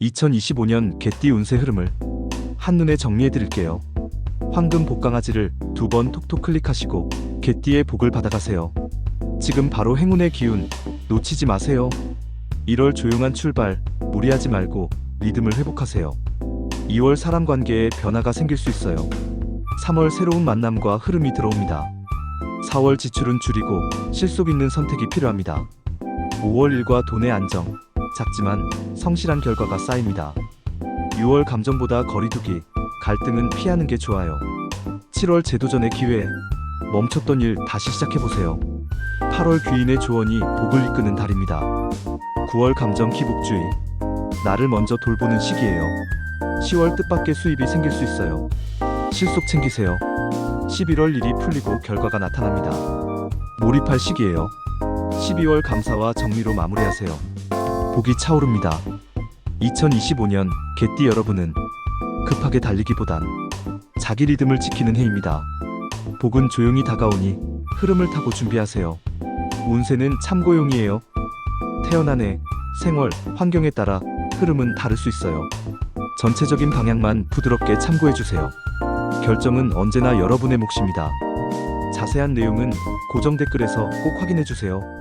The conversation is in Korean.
2025년 개띠 운세 흐름을 한눈에 정리해 드릴게요. 황금 복강아지를 두 번 톡톡 클릭하시고 개띠의 복을 받아가세요. 지금 바로 행운의 기운 놓치지 마세요. 1월 조용한 출발 무리하지 말고 리듬을 회복하세요. 2월 사람 관계에 변화가 생길 수 있어요. 3월 새로운 만남과 흐름이 들어옵니다. 4월 지출은 줄이고 실속 있는 선택이 필요합니다. 5월 일과 돈의 안정, 작지만 성실한 결과가 쌓입니다. 6월 감정보다 거리두기, 갈등은 피하는 게 좋아요. 7월 재도전의 기회, 멈췄던 일 다시 시작해보세요. 8월 귀인의 조언이 복을 이끄는 달입니다. 9월 감정 기복주의, 나를 먼저 돌보는 시기예요. 10월 뜻밖의 수입이 생길 수 있어요. 실속 챙기세요. 11월 일이 풀리고 결과가 나타납니다. 몰입할 시기예요. 12월 감사와 정리로 마무리하세요. 복이 차오릅니다. 2025년 개띠 여러분은 급하게 달리기보단 자기 리듬을 지키는 해입니다. 복은 조용히 다가오니 흐름을 타고 준비하세요. 운세는 참고용이에요. 태어난 해, 생월, 환경에 따라 흐름은 다를 수 있어요. 전체적인 방향만 부드럽게 참고해주세요. 결정은 언제나 여러분의 몫입니다. 자세한 내용은 고정 댓글에서 꼭 확인해주세요.